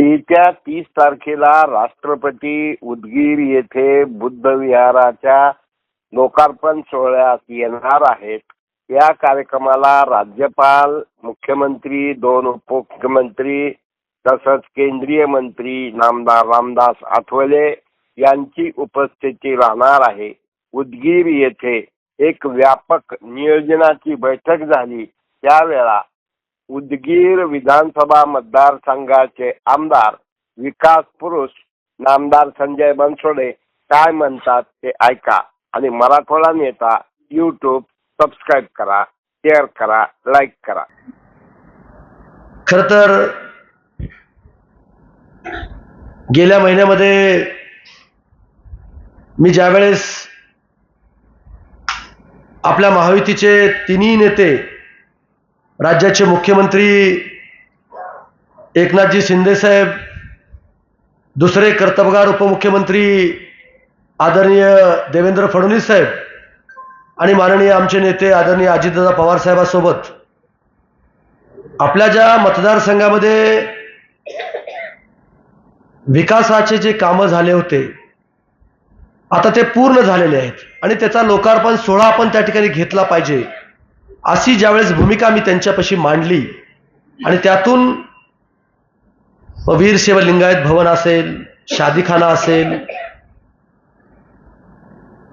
येत्या तीस तारखेला राष्ट्रपती उदगीर येथे बुद्ध विहाराच्या लोकार्पण सोहळ्यात येणार आहेत. या कार्यक्रमाला राज्यपाल मुख्यमंत्री दोन उपमुख्यमंत्री तसंच केंद्रीय मंत्री नामदार रामदास आठवले यांची उपस्थिती राहणार आहे. उदगीर येथे एक व्यापक नियोजनाची बैठक झाली. त्यावेळा उदगीर विधानसभा मतदारसंघाचे आमदार विकास पुरुष नामदार संजय बनसोडे काय म्हणतात ते ऐका. आणि मराठवाडा नेता युट्यूब सबस्क्राईब करा शेअर करा लाईक करा. खर तर गेल्या महिन्यामध्ये मी ज्यावेळेस आपल्या महायुतीचे तिन्ही नेते राज्याचे मुख्यमंत्री एकनाथजी शिंदेसाहेब दुसरे कर्तबगार उपमुख्यमंत्री आदरणीय देवेंद्र फडणवीस साहेब आणि माननीय आमचे नेते आदरणीय अजितदादा पवार साहेबासोबत आपल्या ज्या मतदारसंघामध्ये विकासाचे जे कामं झाले होते आता ते पूर्ण झालेले आहेत आणि त्याचा लोकार्पण सोहळा आपण त्या ठिकाणी घेतला पाहिजे. अशी ज्यावेळेस भूमिका मी त्यांच्यापाशी मांडली आणि त्यातून वीर शिव लिंगायत भवन असेल शादीखाना असेल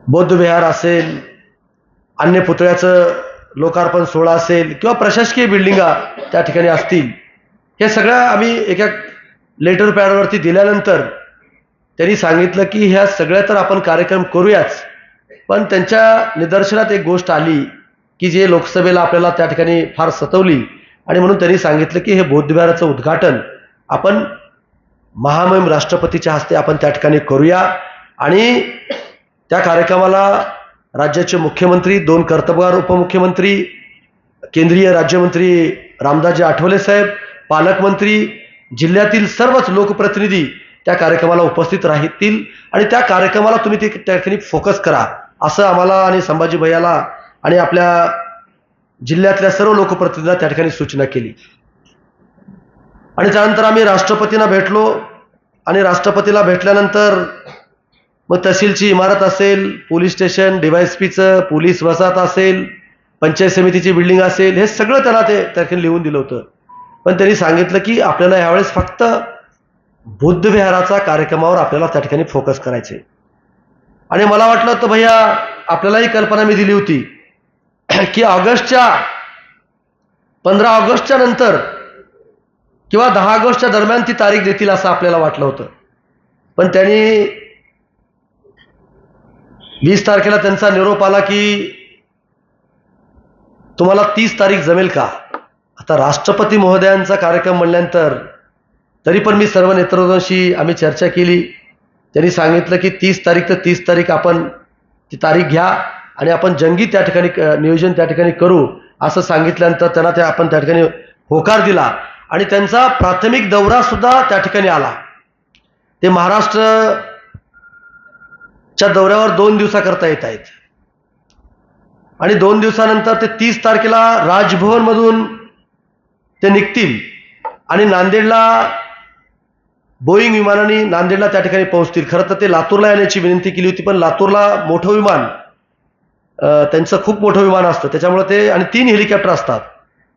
बौद्ध विहार असेल अन्य पुतळ्याचं लोकार्पण सोहळा असेल किंवा प्रशासकीय बिल्डिंगा त्या ठिकाणी असतील हे सगळं आम्ही एका लेटर पॅडवरती दिल्यानंतर त्यांनी सांगितलं की ह्या सगळ्या तर आपण कार्यक्रम करूयाच पण त्यांच्या निदर्शनात एक गोष्ट आली की जे लोकसभेला आपल्याला त्या ठिकाणी फार सतवली. आणि म्हणून त्यांनी सांगितलं की हे बौद्धविहाराचं उद्घाटन आपण महामहिम राष्ट्रपतीच्या हस्ते आपण त्या ठिकाणी करूया. आणि त्या कार्यक्रमाला राज्याचे मुख्यमंत्री दोन कर्तबगार उपमुख्यमंत्री केंद्रीय राज्यमंत्री रामदासजी आठवले साहेब पालकमंत्री जिल्ह्यातील सर्वच लोकप्रतिनिधी त्या कार्यक्रमाला उपस्थित राहतील. आणि त्या कार्यक्रमाला तुम्ही ते त्या ठिकाणी फोकस करा. असं आम्हाला आणि संभाजी भैयाला आणि आपल्या जिल्ह्यातल्या सर्व लोकप्रतिनिधींना त्या ठिकाणी सूचना केली. आणि त्यानंतर आम्ही राष्ट्रपतींना भेटलो. आणि राष्ट्रपतीला भेटल्यानंतर मग तहसीलची इमारत असेल पोलीस स्टेशन डीवायएसपीचं पोलीस वसाहत असेल पंचायत समितीची बिल्डिंग असेल हे सगळं त्यांना ते त्या ठिकाणी लिहून दिलं होतं. पण त्यांनी सांगितलं की आपल्याला यावेळेस फक्त बुद्धविहाराचा कार्यक्रमावर आपल्याला त्या ठिकाणी फोकस करायचे आणि मला वाटलं तर भैया आपल्यालाही कल्पना मी दिली होती. की ऑगस्टच्या पंधरा ऑगस्टच्या नंतर किंवा दहा ऑगस्टच्या दरम्यान ती तारीख देतील असं आपल्याला वाटलं होतं. पण त्यांनी वीस तारखेला त्यांचा निरोप आला की तुम्हाला तीस तारीख जमेल का? आता राष्ट्रपती महोदयांचा कार्यक्रम म्हणल्यानंतर तरी पण मी सर्व नेतृत्वांशी आम्ही चर्चा केली. त्यांनी सांगितलं की तीस तारीख तर तीस तारीख आपण ती तारीख घ्या. आणि आपण जंगी त्या ठिकाणी नियोजन त्या ठिकाणी करू असं सांगितल्यानंतर त्यांना त्या आपण त्या ठिकाणी होकार दिला. आणि त्यांचा प्राथमिक दौरा सुद्धा त्या ठिकाणी आला. ते महाराष्ट्रच्या दौऱ्यावर दोन दिवसाकरता येत आहेत. आणि दोन दिवसानंतर ते तीस तारखेला राजभवनमधून ते निघतील. आणि नांदेडला बोईंग विमानाने नांदेडला त्या ठिकाणी पोहोचतील. खरं तर ते लातूरला येण्याची विनंती केली होती पण लातूरला मोठं विमान त्यांचं खूप मोठं विमान असतं. त्याच्यामुळे ते आणि तीन हेलिकॉप्टर असतात.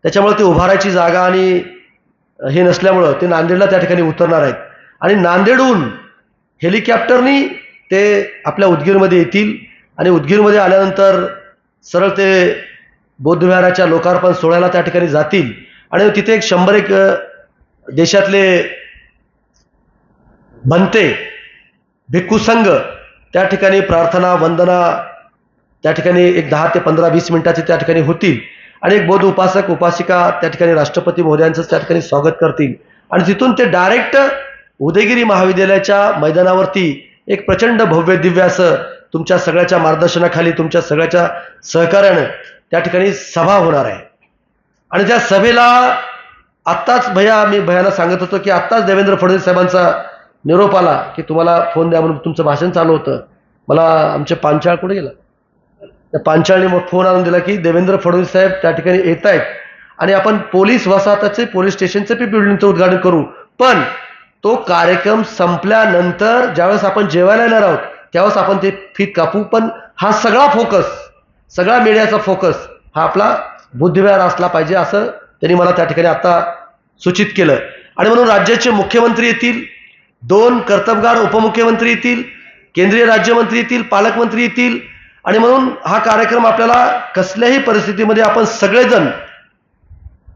त्याच्यामुळे ते उभारायची जागा आणि हे नसल्यामुळं ते नांदेडला त्या ठिकाणी उतरणार आहेत. आणि नांदेडहून हेलिकॉप्टरनी ते आपल्या उदगीरमध्ये येतील. आणि उदगीरमध्ये आल्यानंतर सरळ ते बौद्धविहाराच्या लोकार्पण सोहळ्याला त्या ठिकाणी जातील. आणि तिथे एक शंभर एक देशातले बनते भिक्खू संघ त्या ठिकाणी प्रार्थना वंदना त्या ठिकाणी एक दहा ते पंधरा वीस मिनिटाचे त्या ठिकाणी होतील. आणि एक बौद्ध उपासक उपासिका त्या ठिकाणी राष्ट्रपती महोदयांचं त्या ठिकाणी स्वागत करतील. आणि तिथून ते डायरेक्ट उदयगिरी महाविद्यालयाच्या मैदानावरती एक प्रचंड भव्य दिव्य असं तुमच्या सगळ्याच्या मार्गदर्शनाखाली तुमच्या सगळ्याच्या सहकार्यानं त्या ठिकाणी सभा होणार आहे. आणि त्या सभेला आत्ताच भैया मी भयाला सांगत होतो की आत्ताच देवेंद्र फडणवीस साहेबांचा निरोप आला की तुम्हाला फोन द्या म्हणून तुमचं भाषण चालू होतं. मला आमचे पांचाळ कुठे गेला? त्या पांचाळने मग फोन आणून दिला की देवेंद्र फडणवीस साहेब त्या ठिकाणी येत आहेत आणि आपण पोलीस वसाहताचे पोलीस स्टेशनचे पी बिल्डिंगचं उद्घाटन करू. पण तो कार्यक्रम संपल्यानंतर ज्यावेळेस आपण जेवायला येणार आहोत त्यावेळेस आपण ते फीत कापू. पण हा सगळा फोकस सगळा मीडियाचा फोकस हा आपला बुद्धिविहार असला पाहिजे असं त्यांनी मला त्या ठिकाणी आता सूचित केलं आणि म्हणून राज्याचे मुख्यमंत्री येतील दोन कर्तबगार उपमुख्यमंत्री येतील केंद्रीय राज्यमंत्री येतील पालकमंत्री येतील आणि म्हणून हा कार्यक्रम आपल्याला कसल्याही परिस्थितीमध्ये आपण सगळेजण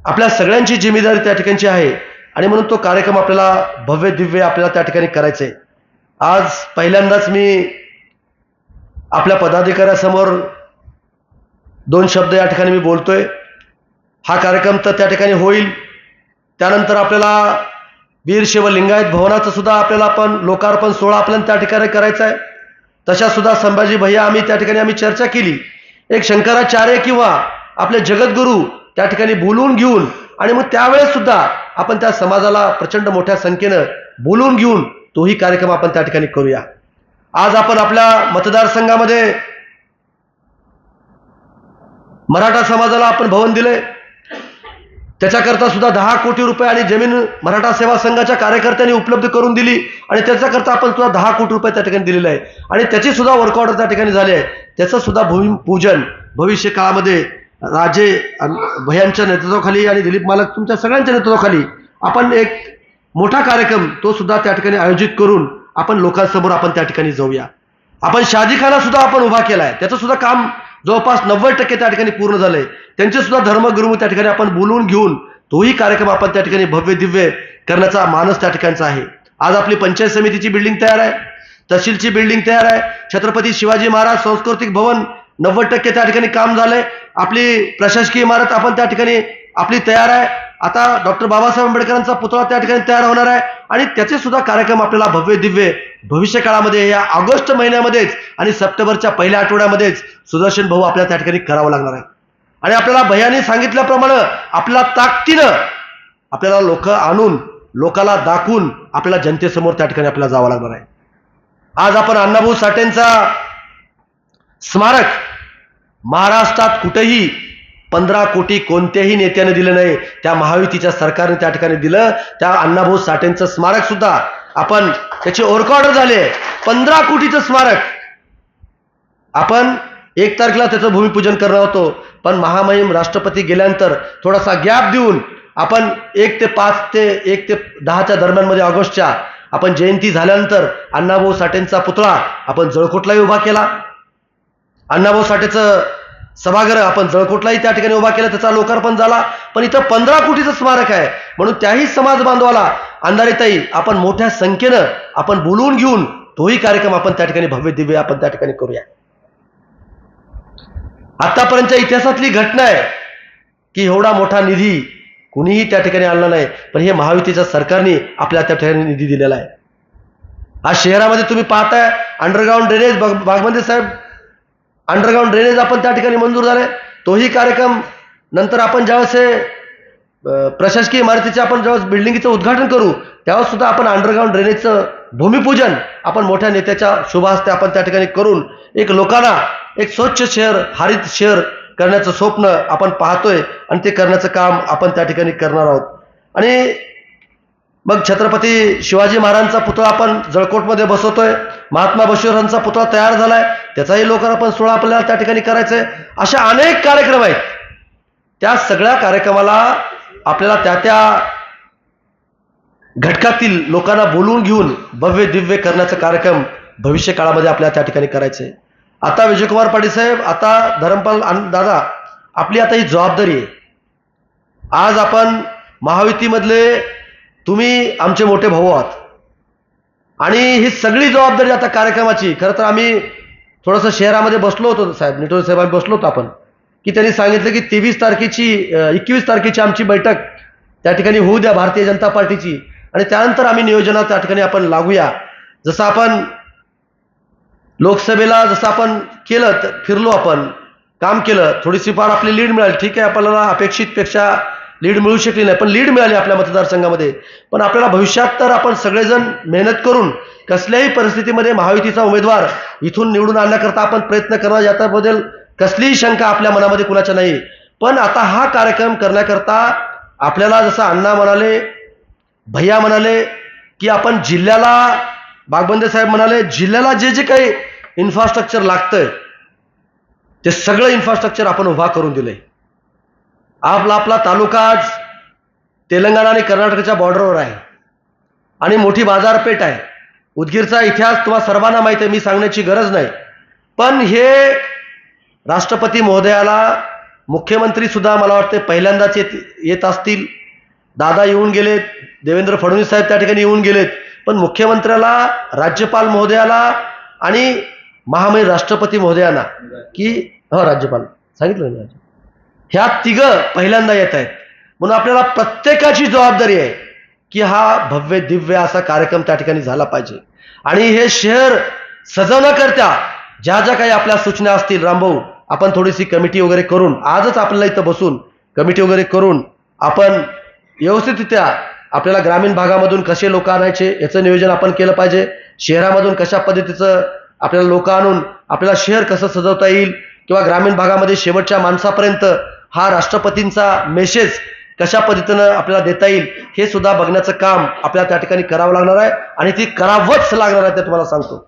आपल्या सगळ्यांची जिम्मेदारी त्या ठिकाणची आहे. आणि म्हणून तो कार्यक्रम आपल्याला भव्य दिव्य आपल्याला त्या ठिकाणी करायचं आहे आज पहिल्यांदाच मी आपल्या पदाधिकाऱ्यासमोर दोन शब्द या ठिकाणी मी बोलतोय. हा कार्यक्रम तर त्या ठिकाणी होईल. त्यानंतर आपल्याला वीर शिव लिंगायत भवनाचं सुद्धा आपल्याला आपण लोकार्पण सोहळा आपल्याला त्या ठिकाणी करायचा आहे तशा सुद्धा संभाजी भैया आम्ही त्या ठिकाणी आम्ही चर्चा केली. एक शंकराचार्य किंवा आपले जगद्गुरू त्या ठिकाणी बोलवून घेऊन आणि मग त्यावेळेस सुद्धा आपण त्या समाजाला प्रचंड मोठ्या संख्येनं बोलून घेऊन तोही कार्यक्रम आपण त्या ठिकाणी करूया. आज आपण आपल्या मतदारसंघामध्ये मराठा समाजाला आपण भवन दिलंय. त्याच्याकरता सुद्धा दहा कोटी रुपये आणि जमीन मराठा सेवा संघाच्या कार्यकर्त्यांनी उपलब्ध करून दिली आणि त्याच्याकरता आपण सुद्धा दहा कोटी रुपये त्या ठिकाणी दिलेले आहे. आणि त्याची सुद्धा वर्कआउट त्या ठिकाणी झाली आहे. त्याचं सुद्धा भूमिपूजन भविष्य काळामध्ये राजे भयांच्या नेतृत्वाखाली आणि दिलीप मालक तुमच्या सगळ्यांच्या नेतृत्वाखाली आपण एक मोठा कार्यक्रम तो सुद्धा त्या ठिकाणी आयोजित करून आपण लोकांसमोर आपण त्या ठिकाणी जाऊया. आपण शाजीखाना सुद्धा आपण उभा केलाय. त्याचं सुद्धा काम जवळपास नव्वद टक्के त्या ठिकाणी पूर्ण झाले त्यांचे सुद्धा धर्मगुरू त्या ठिकाणी आपण बोलवून घेऊन तोही कार्यक्रम आपण त्या ठिकाणी भव्य दिव्य करण्याचा मानस त्या ठिकाणचा आहे. आज आपली पंचायत समितीची बिल्डिंग तयार आहे. तहसीलची बिल्डिंग तयार आहे. छत्रपती शिवाजी महाराज सांस्कृतिक भवन नव्वद टक्के त्या ठिकाणी काम झालंय. आपली प्रशासकीय इमारत आपण त्या ठिकाणी आपली तयार आहे. आता डॉक्टर बाबासाहेब आंबेडकरांचा पुतळा त्या ठिकाणी तयार होणार आहे. आणि त्याचे सुद्धा कार्यक्रम आपल्याला भव्य दिव्य भविष्यकाळामध्ये या ऑगस्ट महिन्यामध्येच आणि सप्टेंबरच्या पहिल्या आठवड्यामध्येच सुदर्शन भाऊ आपल्या त्या ठिकाणी करावं लागणार आहे. आणि आपल्याला भयाने सांगितल्याप्रमाणे आपल्या ताकदीनं आपल्याला लोक आणून लोकाला दाखवून आपल्याला जनतेसमोर त्या ठिकाणी आपल्याला जावं लागणार आहे. आज आपण अण्णाभाऊ साठेंचा स्मारक महाराष्ट्रात कुठेही पंधरा कोटी कोणत्याही नेत्याने दिलं नाही त्या महायुतीच्या सरकारने त्या ठिकाणी दिलं त्या अण्णाभाऊ साठेंचं स्मारक सुद्धा आपण त्याचे ओरक ऑर्डर झाले. पंधरा कोटीचं स्मारक. आपण एक तारखेला त्याचं भूमिपूजन करणार होतो. पण महामहिम राष्ट्रपती गेल्यानंतर थोडासा गॅप देऊन आपण एक ते पाच ते एक ते दहाच्या दरम्यानमध्ये ऑगस्टच्या आपण जयंती झाल्यानंतर अण्णाभाऊ साठेंचा पुतळा आपण जळकोटलाही उभा केला. अण्णाभाऊ साठेचं सभागृह आपण जळकोटलाही त्या ठिकाणी उभा केला त्याचा लोकार्पण झाला. पण इथं पंधरा कोटीचं स्मारक आहे. म्हणून त्याही समाज बांधवाला अंधारीताई आपण मोठ्या संख्येनं आपण बोलवून घेऊन तोही कार्यक्रम आपण त्या ठिकाणी भव्य दिव्य आपण त्या ठिकाणी करूया. आतापर्यंतच्या इतिहासातली घटना आहे की एवढा मोठा निधी कुणीही त्या ठिकाणी आणला नाही. पण हे महायुतीच्या सरकारने आपल्या त्या ठिकाणी निधी दिलेला आहे. आज शहरामध्ये तुम्ही पाहताय अंडरग्राऊंड ड्रेनेज बागमंदी साहेब अंडरग्राऊंड ड्रेनेज आपण त्या ठिकाणी मंजूर झाले तोही कार्यक्रम नंतर आपण ज्यावेळेस हे प्रशासकीय इमारतीचे आपण ज्यावेळेस बिल्डिंगचं उद्घाटन करू त्यावेळेस सुद्धा आपण अंडरग्राऊंड ड्रेनेजचं भूमिपूजन आपण मोठ्या नेत्याच्या शुभहस्ते आपण त्या ठिकाणी करून एक लोकांना एक स्वच्छ शहर हरित शहर करण्याचं स्वप्न आपण पाहतोय आणि ते करण्याचं काम आपण त्या ठिकाणी करणार आहोत. आणि मग छत्रपती शिवाजी महाराजांचा पुतळा आपण जळकोटमध्ये बसवतोय महात्मा बशिवरांचा पुतळा तयार झालाय त्याचाही लोकार्पण सोहळा आपल्याला त्या ठिकाणी करायचा आहे अशा अनेक कार्यक्रम आहेत. त्या सगळ्या कार्यक्रमाला आपल्याला त्या त्या घटकातील लोकांना बोलवून घेऊन भव्य दिव्य करण्याचा कार्यक्रम भविष्य काळामध्ये आपल्याला त्या ठिकाणी करायचं आहे आता विजयकुमार पाटील साहेब आता धरमपाल दादा आपली आता ही जबाबदारी आहे. आज आपण महायुतीमधले तुम्ही आमचे मोठे भाऊ आहात. आणि ही सगळी जबाबदारी आता कार्यक्रमाची खरं तर आम्ही थोडंसं शहरामध्ये बसलो होतो साहेब निटोळे साहेब आम्ही बसलो होतो आपण की त्यांनी सांगितलं की तेवीस तारखेची एकवीस तारखेची आमची बैठक त्या ठिकाणी होऊ द्या भारतीय जनता पार्टीची. आणि त्यानंतर आम्ही नियोजनात त्या ठिकाणी आपण लागूया. जसं आपण लोकसभेला जसं आपण केलं तर फिरलो आपण काम केलं थोडीशी फार आपली लीड मिळाली ठीक आहे आपल्याला अपेक्षितपेक्षा लीड मिळू शकली नाही. पण लीड मिळाली आपल्या मतदारसंघामध्ये. पण आपल्याला भविष्यात तर आपण सगळेजण मेहनत करून कसल्याही परिस्थितीमध्ये महायुतीचा उमेदवार इथून निवडून आणण्याकरता आपण प्रयत्न करणार याच्याबद्दल कसलीही शंका आपल्या मनामध्ये कुणाच्या नाही. पण आता हा कार्यक्रम करण्याकरता आपल्याला जसं अण्णा म्हणाले भैया म्हणाले की आपण जिल्ह्याला बागबंदे साहेब म्हणाले जिल्ह्याला जे जे काही इन्फ्रास्ट्रक्चर लागतंय ते सगळं इन्फ्रास्ट्रक्चर आपण उभा करून दिलंय. आपला आपला तालुका आज तेलंगणा आणि कर्नाटकच्या बॉर्डरवर आहे. आणि मोठी बाजारपेठ आहे. उदगीरचा इतिहास तुम्हाला सर्वांना माहिती आहे मी सांगण्याची गरज नाही. पण हे राष्ट्रपती महोदयाला मुख्यमंत्रीसुद्धा मला वाटते पहिल्यांदाच येत येत असतील. दादा येऊन गेलेत देवेंद्र फडणवीस साहेब त्या ठिकाणी येऊन गेलेत. पण मुख्यमंत्र्याला राज्यपाल महोदयाला आणि महामहिम राष्ट्रपती महोदयांना की हो राज्यपाल. सांगितलं ना? राज्य ह्या तिघं पहिल्यांदा येत आहेत. म्हणून आपल्याला प्रत्येकाची जबाबदारी आहे की हा भव्य दिव्य असा कार्यक्रम त्या ठिकाणी झाला पाहिजे. आणि हे शहर सजवण्याकरता ज्या ज्या काही आपल्या सूचना असतील रामभाऊ आपण थोडीशी कमिटी वगैरे करून आजच आपल्याला इथं बसून कमिटी वगैरे करून आपण व्यवस्थितरित्या आपल्याला ग्रामीण भागामधून कसे लोक आणायचे याचं नियोजन आपण केलं पाहिजे. शहरामधून कशा पद्धतीचं आपल्याला लोक आणून आपल्याला शहर कसं सजवता येईल किंवा ग्रामीण भागामध्ये शेवटच्या माणसापर्यंत हा राष्ट्रपतींचा मेसेज कशा पद्धतीनं आपल्याला देता येईल हे सुद्धा बघण्याचं काम आपल्याला त्या ठिकाणी करावं लागणार आहे आणि ती करावंच लागणार आहे ते तुम्हाला सांगतो.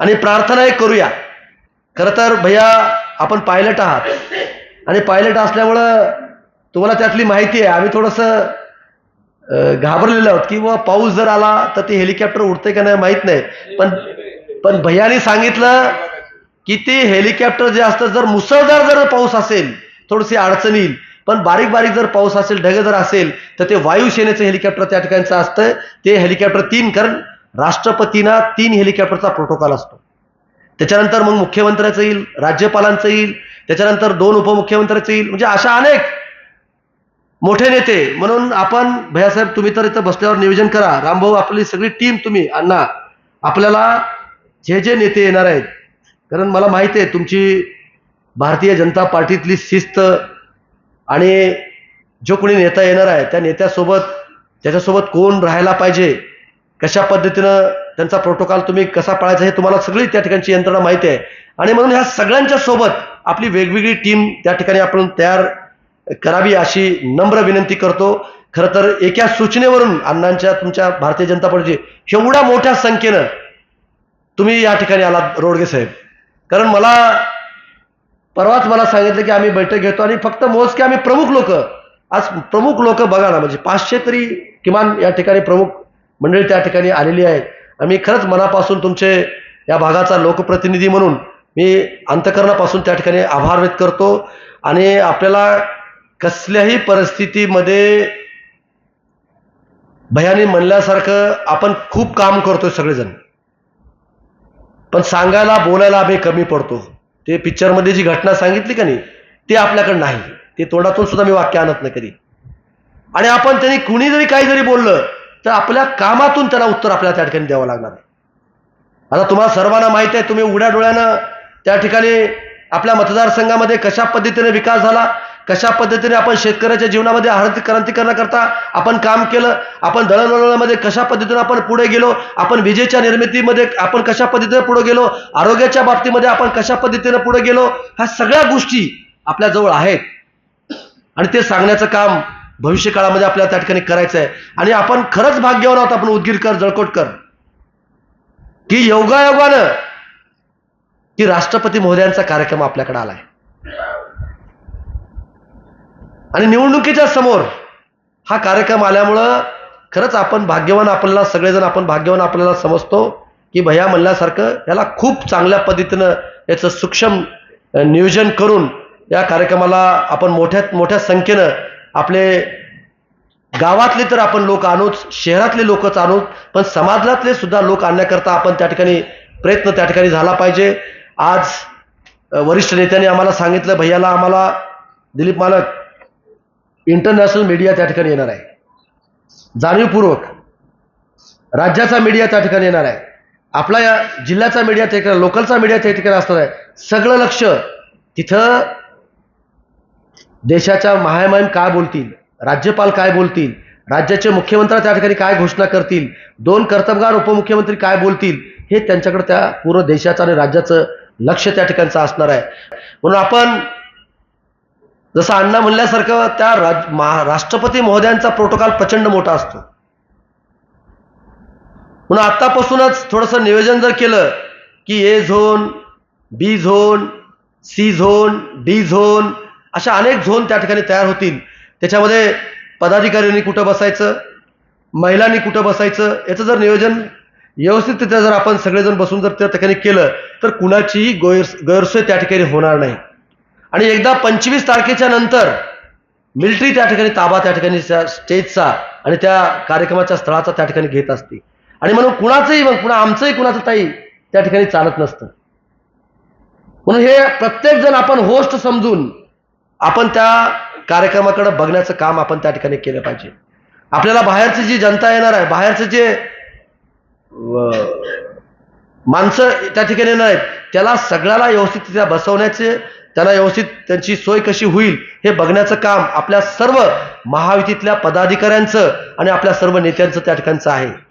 आणि प्रार्थनाही करूया. खरं तर भैया आपण पायलट आहात. आणि पायलट असल्यामुळं तुम्हाला त्यातली माहिती आहे. आम्ही थोडंसं घाबरलेलं घाबरलेलो आहोत की व पाऊस जर आला तर ते हेलिकॉप्टर उडते का नाही माहीत नाही. पण पण भैयाने सांगितलं की ते हेलिकॉप्टर जे असतं जर मुसळधार जर पाऊस असेल थोडीशी अडचण येईल. पण बारीक बारीक जर पाऊस असेल ढग जर असेल तर ते वायुसेनेचं हेलिकॉप्टर त्या ठिकाणचं असतं. ते हेलिकॉप्टर तीन कारण राष्ट्रपतींना तीन हेलिकॉप्टरचा प्रोटोकॉल असतो. त्याच्यानंतर मग मुख्यमंत्र्याचं येईल राज्यपालांचं येईल त्याच्यानंतर दोन उपमुख्यमंत्र्याचं येईल म्हणजे अशा अनेक मोठे नेते. म्हणून आपण भैयासाहेब तुम्ही तर इथं बसल्यावर नियोजन करा. रामभाऊ आपली सगळी टीम तुम्ही अण्णा आपल्याला जे जे नेते येणार आहेत कारण मला माहिती आहे तुमची भारतीय जनता पार्टीतली शिस्त आणि जो कोणी नेता येणार आहे त्या नेत्यासोबत त्याच्यासोबत कोण राहायला पाहिजे कशा पद्धतीनं त्यांचा प्रोटोकॉल तुम्ही कसा पाळायचा हे तुम्हाला सगळी त्या ठिकाणची यंत्रणा माहिती आहे. आणि म्हणून ह्या सगळ्यांच्या सोबत आपली वेगवेगळी टीम त्या ठिकाणी आपण तयार करावी अशी नम्र विनंती करतो. खरं तर एका सूचनेवरून अण्णांच्या तुमच्या भारतीय जनता पार्टीची एवढ्या मोठ्या संख्येनं तुम्ही या ठिकाणी आलात रोडगे साहेब. कारण मला परवाच मला सांगितलं की आम्ही बैठक घेतो आणि फक्त मोजके आम्ही प्रमुख लोक. आज प्रमुख लोक बघा ना म्हणजे पाचशे तरी किमान या ठिकाणी प्रमुख मंडळी त्या ठिकाणी आलेली आहेत. आम्ही खरंच मनापासून तुमचे या भागाचा लोकप्रतिनिधी म्हणून मी अंतकरणापासून त्या ठिकाणी आभार व्यक्त करतो. आणि आपल्याला कसल्याही परिस्थितीमध्ये भयाने म्हणल्यासारखं आपण खूप काम करतोय सगळेजण. पण सांगायला बोलायला आम्ही कमी पडतो. ते पिक्चरमध्ये जी घटना सांगितली का नाही ते आपल्याकडे नाही. ते तोंडातून सुद्धा मी वाक्य आणत नाही कधी. आणि आपण त्यांनी कुणी जरी काही जरी बोललं तर आपल्या कामातून त्याला उत्तर आपल्याला त्या ठिकाणी द्यावं लागणार आहे. आता तुम्हाला सर्वांना माहिती आहे तुम्ही उघड्या डोळ्यानं त्या ठिकाणी आपल्या मतदारसंघामध्ये कशा पद्धतीने विकास झाला कशा पद्धतीने आपण शेतकऱ्याच्या जीवनामध्ये आर्थिक क्रांतीकरणाकरता आपण काम केलं आपण दळणवळणामध्ये कशा पद्धतीने आपण पुढे गेलो आपण विजेच्या निर्मितीमध्ये आपण कशा पद्धतीने पुढे गेलो आरोग्याच्या बाबतीमध्ये आपण कशा पद्धतीने पुढे गेलो ह्या सगळ्या गोष्टी आपल्याजवळ आहेत. आणि ते सांगण्याचं काम भविष्य काळामध्ये आपल्याला त्या ठिकाणी करायचं आहे. आणि आपण खरंच भाग्यवान आहोत आपण उदगीरकर जळकोटकर. की योगायोगानं की राष्ट्रपती महोदयांचा कार्यक्रम आपल्याकडे आलाय. आणि निवडणुकीच्या समोर हा कार्यक्रम आल्यामुळं खरंच आपण भाग्यवान आपल्याला सगळेजण आपण भाग्यवान आपल्याला समजतो की भैया म्हणल्यासारखं याला खूप चांगल्या पद्धतीनं याचं सूक्ष्म नियोजन करून या कार्यक्रमाला आपण मोठ्यात मोठ्या संख्येनं आपले गावातले तर आपण लोक आणूच शहरातले लोकच आणूच पण समाजातले सुद्धा लोक आणण्याकरता आपण त्या ठिकाणी प्रयत्न त्या ठिकाणी झाला पाहिजे. आज वरिष्ठ नेत्यांनी आम्हाला सांगितलं भैयाला आम्हाला दिलीप मालक इंटरनॅशनल मीडिया त्या ठिकाणी येणार आहे. जाणीवपूर्वक राज्याचा मीडिया त्या ठिकाणी येणार आहे. आपला या जिल्ह्याचा मीडिया त्या ठिकाणी लोकलचा मीडिया त्या ठिकाणी असणार आहे. सगळं लक्ष तिथं देशाच्या महामहिम काय बोलतील राज्यपाल काय बोलतील राज्याचे मुख्यमंत्री त्या ठिकाणी काय घोषणा करतील दोन कर्तबगार उपमुख्यमंत्री काय बोलतील हे त्यांच्याकडे त्या पूर्ण देशाचं आणि राज्याचं लक्ष त्या ठिकाणचं असणार आहे. म्हणून आपण जसं अण्णा म्हणल्यासारखं त्या राज महा राष्ट्रपती महोदयांचा प्रोटोकॉल प्रचंड मोठा असतो. म्हणून आत्तापासूनच थोडंसं नियोजन जर केलं की A zone B zone C zone D zone अशा अनेक झोन त्या ठिकाणी तयार होतील. त्याच्यामध्ये पदाधिकाऱ्यांनी कुठं बसायचं महिलांनी कुठं बसायचं याचं जर नियोजन व्यवस्थितरित्या जर आपण सगळेजण बसून जर त्या ठिकाणी केलं तर कुणाचीही गैर गैरसोय त्या ठिकाणी होणार नाही. आणि एकदा पंचवीस तारखेच्या नंतर मिलिटरी त्या ठिकाणी ताबा त्या ठिकाणी स्टेजचा आणि त्या कार्यक्रमाच्या स्थळाचा त्या ठिकाणी घेत असते. आणि म्हणून कुणाचंही मग कुणा आमचंही कुणाचं ताई त्या ठिकाणी चालत नसतं. म्हणून हे प्रत्येक जण आपण होस्ट समजून आपण त्या कार्यक्रमाकडे बघण्याचं काम आपण त्या ठिकाणी केलं पाहिजे. आपल्याला बाहेरची जी जनता येणार आहे बाहेरचं जे माणसं त्या ठिकाणी येणार आहेत त्याला सगळ्याला व्यवस्थितरित्या बसवण्याचे त्यांना व्यवस्थित त्यांची सोय कशी होईल हे बघण्याचं काम आपल्या सर्व महायुतीतल्या पदाधिकाऱ्यांचं आणि आपल्या सर्व नेत्यांचं त्या ठिकाणचं आहे.